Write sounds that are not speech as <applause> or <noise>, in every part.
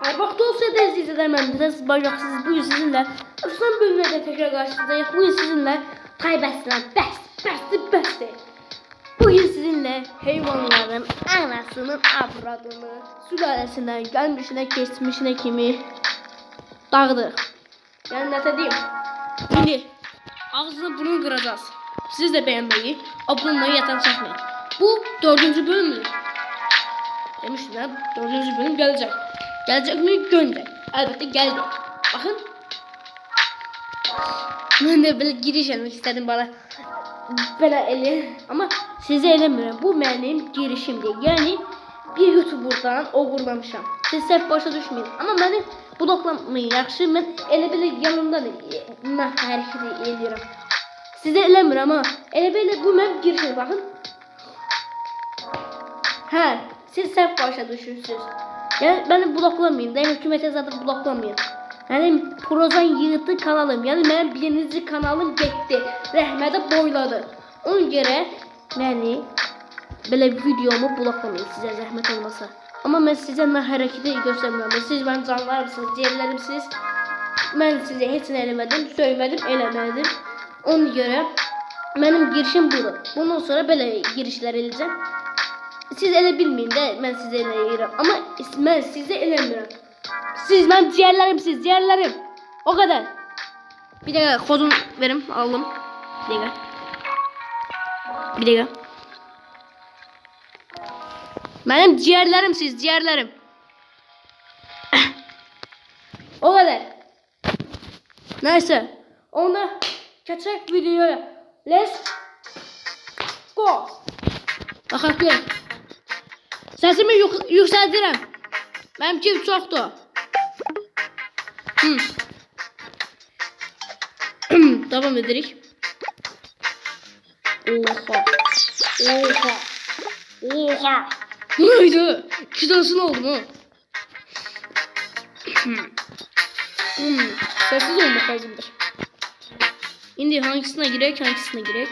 Ay vaxt olsaydı izləyicilər mən biraz bacaksız bu gün sizinlə Aslan bölümdə təkrar qarşınızdayıq. Bu gün sizinlə Taybəslan bəs, bəsdir, bəsdir. Bu gün sizinlə heyvanların anasının avradını, sülaləsindən, gəlmişinə, keçmişinə kimi dağıdırıq. Yəni nə deyim? İndi ağzını bunu qıracağız. Siz də bəyənməyi, abunə olmayı yatan çəkməyin. Bu dördüncü bölümdür. Demiştim ya dördüncü bölüm gelecek. Gelecek mi? Gönder. Elbette geldi. Bakın. Ben de böyle giriş yapmak istedim bana. Böyle eli. Ama size elemiyorum. Bu benim girişimdir. Yani bir YouTuber'dan uğurlamışam. Siz səhv başa düşmeyin. Ama beni bloklamayın. Yaxşı mən elə belə yanından nə hərəkət edirəm. Sizə eləmirəm ha. Elə belə bu mənim girişim. Baxın. Hə, siz səhv başa düşürsünüz. Yəni məni bloklamayın da, hökumətə zaten bloklamayın. Mənim Prozan yığdı kanalım, yəni mənim birinci kanalım getdi. Rəhmətə boyladı. Ona görə məni belə videomu bloklamayın sizə zəhmət olmasa. Amma mən sizə nə hərəkəti göstərmirəm. Siz mənim canlarımsınız, ciğərlərimsiniz. Mən sizə heç nə eləmədim, söymədim, eləmədim. Ona görə mənim girişim budur. Bundan sonra belə girişlər eləyəcəm. Siz elə bilməyin də mən sizə eləyirəm. Amma mən sizə eləmirəm. Siz mənim ciğərlərimsiniz, ciğərlərim. O qədər. Bir dəqiqə kodum verim, aldım. Bir dəqiqə. Bir dəqiqə. Mənim ciğərlərimsiniz, ciğərlərim. <coughs> o qədər. Nəysə, onda keçək videoya. Let's go. Görək. Səsimi yük yüksəldirəm. Mənimki çoxdur. Hmm. Devam edirik. Oha. Oha. Oha. Neydi? İki tanesini aldım ha. Hmm. Hmm. Sessiz olmak lazımdır. Şimdi hangisine girek, hangisine girek?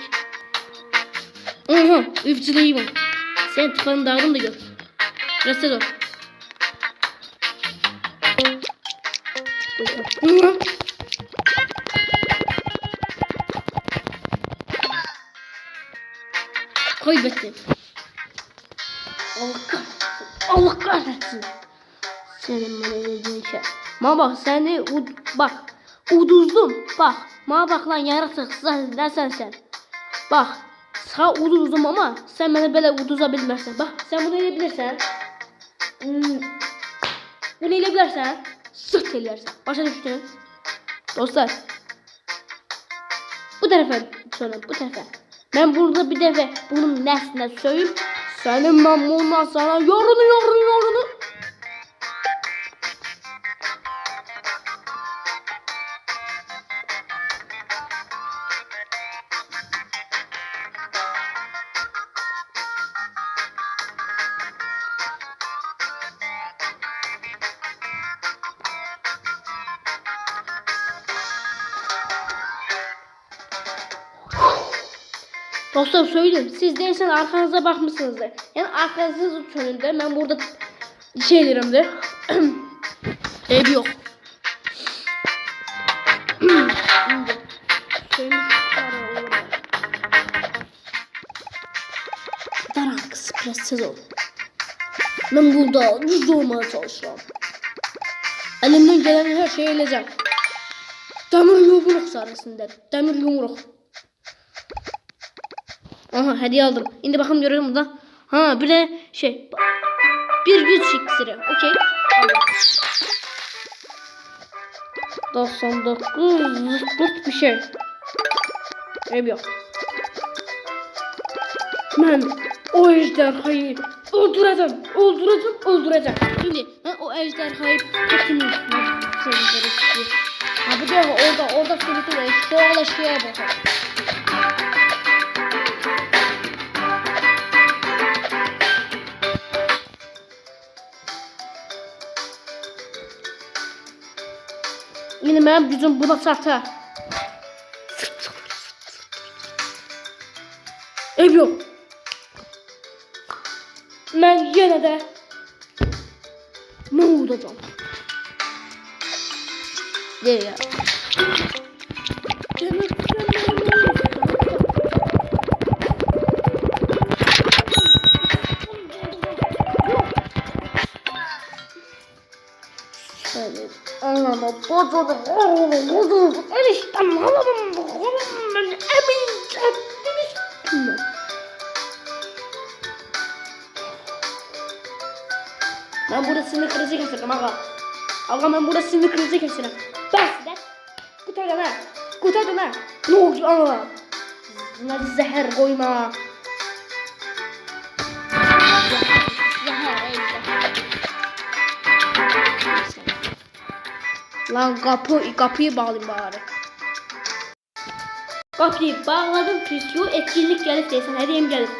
Aha, üfçüleyim. Sen tıfanı dağılım da gör. Ol. Hı. Kaybettim. Allah kahretsin. Allah kahretsin. Senin bana dediğin şey. Ma bak seni ud bak uduzdum. Bak ma bak lan yaratık ne sen. Bak sana uduzdum ama sen beni böyle uduza bilmezsin. Bak sen bunu edebilirsen. Hmm. Bunu edebilirsen. Sırt elersen. Başa düştün. Dostlar. Bu tarafa söyle bu tarafa. Ben burada bir defa bunun nesline söyleyeyim. Senin ben bundan sana yorunu yorunu yorunu. Dostlar söyleyeyim. Siz değilsen arkanıza bakmışsınızdır. Yani arkanızın önünde ben burada şeylerimde <clears throat> ev yok. <clears throat> Şimdi şeyimiz var orada. Daran kız pressiz ol. Ben burada düz olmaya çalışıyorum. Elimden gelen her şeyi eleyeceğim. Demir yumruk sayesinde. Demir yumruk. Aha hediye aldım. Şimdi bakalım görüyorum burada. Ha bir de şey. Bir güç iksiri. Okey. Aldım. 99 zıplık bir şey. Ev yok. Ben o ejderhayı öldüreceğim. Öldüreceğim. Öldüreceğim. Şimdi ben o ejderhayı öldüreceğim. Ha bir de orada orada sürütüyor. Doğal eşyaya bakar. Benim hem gücüm buna sarta. Ev yok. Ben yine de ne olacağım? Ne ya? Demir alalım oğlum ben emin ettiniz mi? Ben burada sinir krizi geçirdim aga. Aga ben burada sinir krizi geçirdim. Ben size kurtardım ha. Kurtardım ha. Ne oldu ana? Buna zehir koyma. Lan kapı, kapıyı bağlayayım bari. Kapıyı bağladım çünkü etkinlik gelip değilsen hediyem gelip.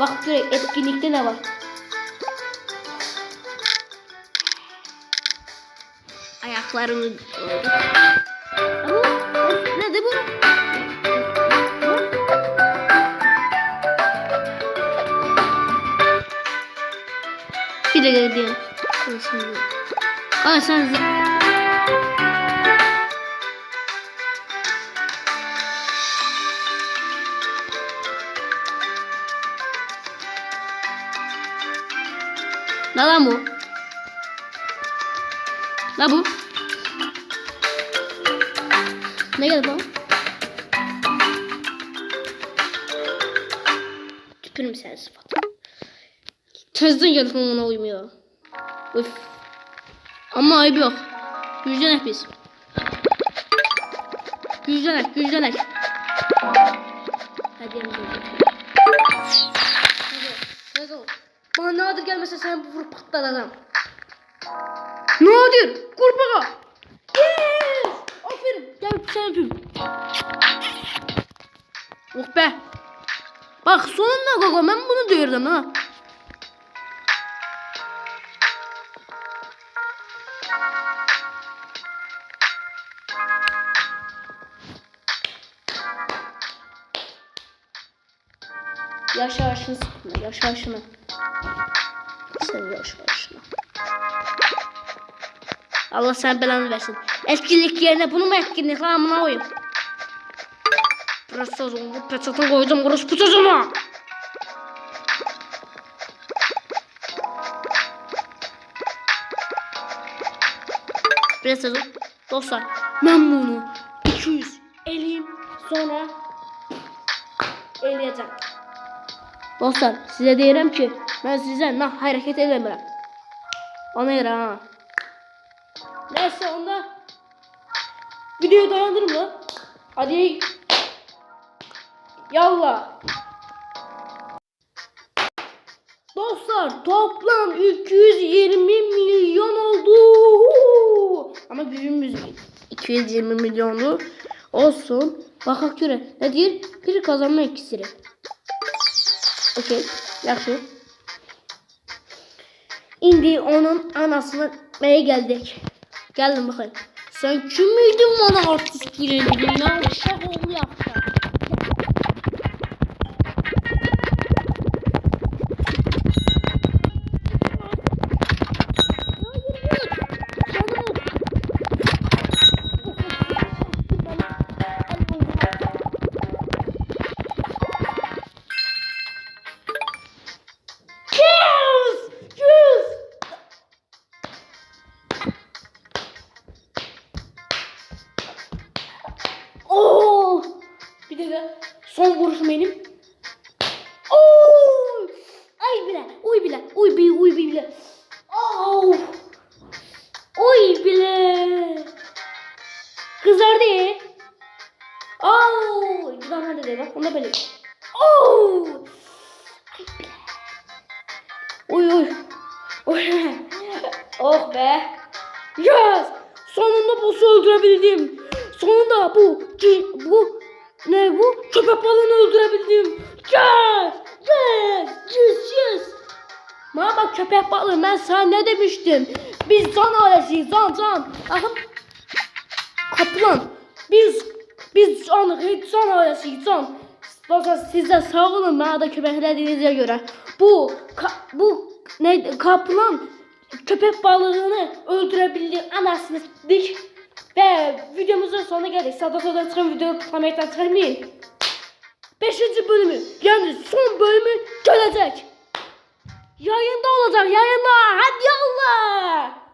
Bak direkt etkinlikte ne var? Ayaklarını Ama ne de bu? Bir dakika gidiyorum. Şimdi. Aa sen Ne lan bu? Ne bu? Ne geldi bu? Tüpürüm sen sıfat. Tezden geldik ona uymuyor. Üf. Ama ayıp yok. Güçlenek biz. Güçlenek, güçlenek. Hadi yanımıza. Hadi, hadi. Bana nadir gelmese sen bu vurup patlar adam. Nadir, kurbağa. Yes! Aferin, gel sen öpeyim. Oh be. Bak sonunda Gogo ben bunu diyordum ha. Yaşa yaşını sıkma, yaşa yaşını. Sen yaşa yaşını. Allah sen belanı versin. Etkinlik yerine bunu mu etkinlik lan amına koyayım? Bu peçetini koydum pusucuma. Biraz sezon. Dostlar ben bunu 200 eleyim sonra eleyeceğim. Dostlar size deyirəm ki ben size nah hareket edemiyorum. Ona göre ha. Neyse onda videoyu dayandırım da. Hadi. Yallah. Dostlar toplam 220 milyon oldu. Ama büyüğümüz 220 milyondu. Olsun. Bakak göre. Ne diyor? Bir kazanma ikisini. Okey. Yaxşı. İndi onun anasını neye geldik? Geldim bakayım. Sen kim miydin bana artist girelim ya? Uşak oğlu Bir dakika. Son vuruşum benim. Oo! Ay bile. Uy bile. Uy bile. Uy bile. Oo! Uy bile. Kızardı. Oo! Güzel de bak. Ona böyle. Oo! Ay bile. Uy uy. Uy. oh be. Yes. Sonunda boss'u öldürebildim. Sonunda bu bu ne bu? Köpek balığını öldürebildim. Yes. Yes. Yes. Yes. Bana bak köpek balığı ben sana ne demiştim? Biz can ailesiyiz can can. Aha. Kaplan. Biz biz can, can ailesiyiz can. Bakın size sağ olun bana da köpeklediğinize göre. Bu ka, bu ne kaplan köpek balığını öldürebildi anasını dik ve videomuzun sonuna geldik. Sağda soldan çıkan videoyu tıklamaktan çıkarmayın. Beşinci bölümü yani son bölümü gelecek. Yayında olacak yayında. Hadi Allah.